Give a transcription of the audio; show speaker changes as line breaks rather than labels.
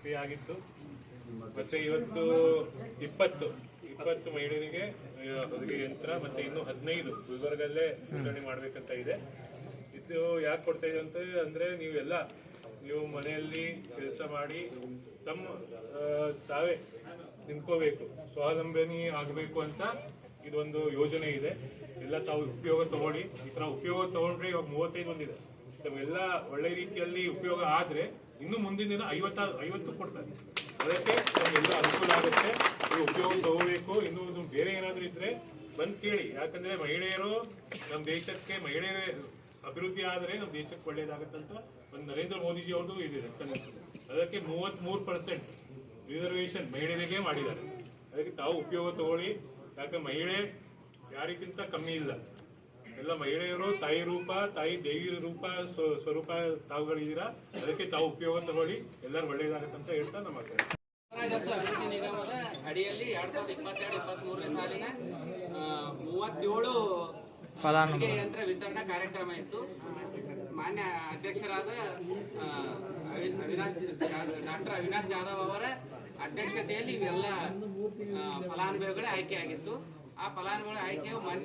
ಸಕ್ರಿಯ ಆಗಿತ್ತು. ಮತ್ತೆ ಇವತ್ತು ಇಪ್ಪತ್ತು ಇಪ್ಪತ್ತು ಮಹಿಳೆಯರಿಗೆ ಹೊಲಿಗೆ ಯಂತ್ರ, ಮತ್ತೆ ಇನ್ನು ಹದಿನೈದು ಗುಲ್ಬರ್ಗಲ್ಲೇ ನೋಂದಣಿ ಮಾಡ್ಬೇಕಂತ ಇದೆ. ಇದು ಯಾಕೆ ಕೊಡ್ತಾ ಇದೆ ಅಂತ ಅಂದ್ರೆ ನೀವೆಲ್ಲ ನೀವು ಮನೆಯಲ್ಲಿ ಕೆಲಸ ಮಾಡಿ ತಮ್ಮ ತಾವೇ ನಿಂತ್ಕೋಬೇಕು, ಸ್ವಾವಲಂಬನಿ ಆಗಬೇಕು ಅಂತ ಇದೊಂದು ಯೋಜನೆ ಇದೆ. ಎಲ್ಲ ತಾವು ಉಪಯೋಗ ತಗೊಳ್ಳಿ. ಈ ತರ ಉಪಯೋಗ ತಗೊಂಡ್ರೆ ಇವಾಗ ಮೂವತ್ತೈದು ಬಂದಿದೆ ತಮ್ಗೆಲ್ಲ ಒಳ್ಳೆ ರೀತಿಯಲ್ಲಿ ಉಪಯೋಗ ಆದ್ರೆ ಇನ್ನು ಮುಂದಿನ ದಿನ ಐವತ್ತ, ಐವತ್ತು ಕೊಡ್ತಾರೆ. ಅದಕ್ಕೆ ನಮಗೆಲ್ಲ ಅನುಕೂಲ ಆಗುತ್ತೆ. ನೀವು ಉಪಯೋಗ ತಗೋಬೇಕು. ಇನ್ನು ಬೇರೆ ಏನಾದ್ರೂ ಇದ್ರೆ ಬಂದ್ ಕೇಳಿ. ಯಾಕಂದ್ರೆ ಮಹಿಳೆಯರು ನಮ್ಮ ದೇಶಕ್ಕೆ ಮಹಿಳೆಯರ ಅಭಿವೃದ್ಧಿ ಆದರೆ ನಮ್ಮ ದೇಶಕ್ಕೆ ಒಳ್ಳೇದಾಗತ್ತಂತ ಒಂದು ನರೇಂದ್ರ ಮೋದಿಜಿ ಅವ್ರದ್ದು ಇದೆ ಕನಸು ಅದಕ್ಕೆ ಮೂವತ್ತ್ ಮೂರು ಪರ್ಸೆಂಟ್ ರಿಸರ್ವೇಶನ್ ಮಹಿಳೆಯರಿಗೆ ಮಾಡಿದ್ದಾರೆ. ಅದಕ್ಕೆ ತಾವು ಉಪಯೋಗ ತಗೊಳ್ಳಿ. ಯಾಕಂದ್ರೆ ಮಹಿಳೆ ಯಾರಿಗಿಂತ ಕಮ್ಮಿ ಇಲ್ಲ. ಎಲ್ಲ ಮಹಿಳೆಯರು ತಾಯಿ ರೂಪ ತಾಯಿ ದೇವಿ ರೂಪ ಸ್ವ- ಸ್ವರೂಪ ತಾವುಗಳಿದ್ದೀರಾ? ಅದಕ್ಕೆ ತಾವು ಉಪಯೋಗ ತಗೊಳ್ಳಿ. ಎಲ್ಲರೂ ಒಳ್ಳೇದಾಗತ್ತಂತ ಹೇಳ್ತಾ ನಮ್ಮ
ಅಭಿವೃದ್ಧಿ ನಿಗಮದ ಅಡಿಯಲ್ಲಿ ಎರಡ್ ಸಾವಿರದ ಇಪ್ಪತ್ತೆರಡು ಇಪ್ಪತ್ತ್ ಮೂರನೇ ಸಾಲಿನ ಮೂವತ್ತೇಳು ಯಂತ್ರ ವಿತರಣಾ ಕಾರ್ಯಕ್ರಮ ಇತ್ತು. ಮಾನ್ಯ ಅಧ್ಯಕ್ಷರಾದ ಅವಿನಾಶ್ ಡಾಕ್ಟರ್ ಅವಿನಾಶ್ ಜಾಧವ್ ಅವರ ಅಧ್ಯಕ್ಷತೆಯಲ್ಲಿ ಇವೆಲ್ಲ ಫಲಾನುಭವಿಗಳೇ ಆಯ್ಕೆ ಆಗಿತ್ತು. ಆ ಫಲಾನುಭವಿಗಳ ಆಯ್ಕೆಯು ಮಾನ್ಯ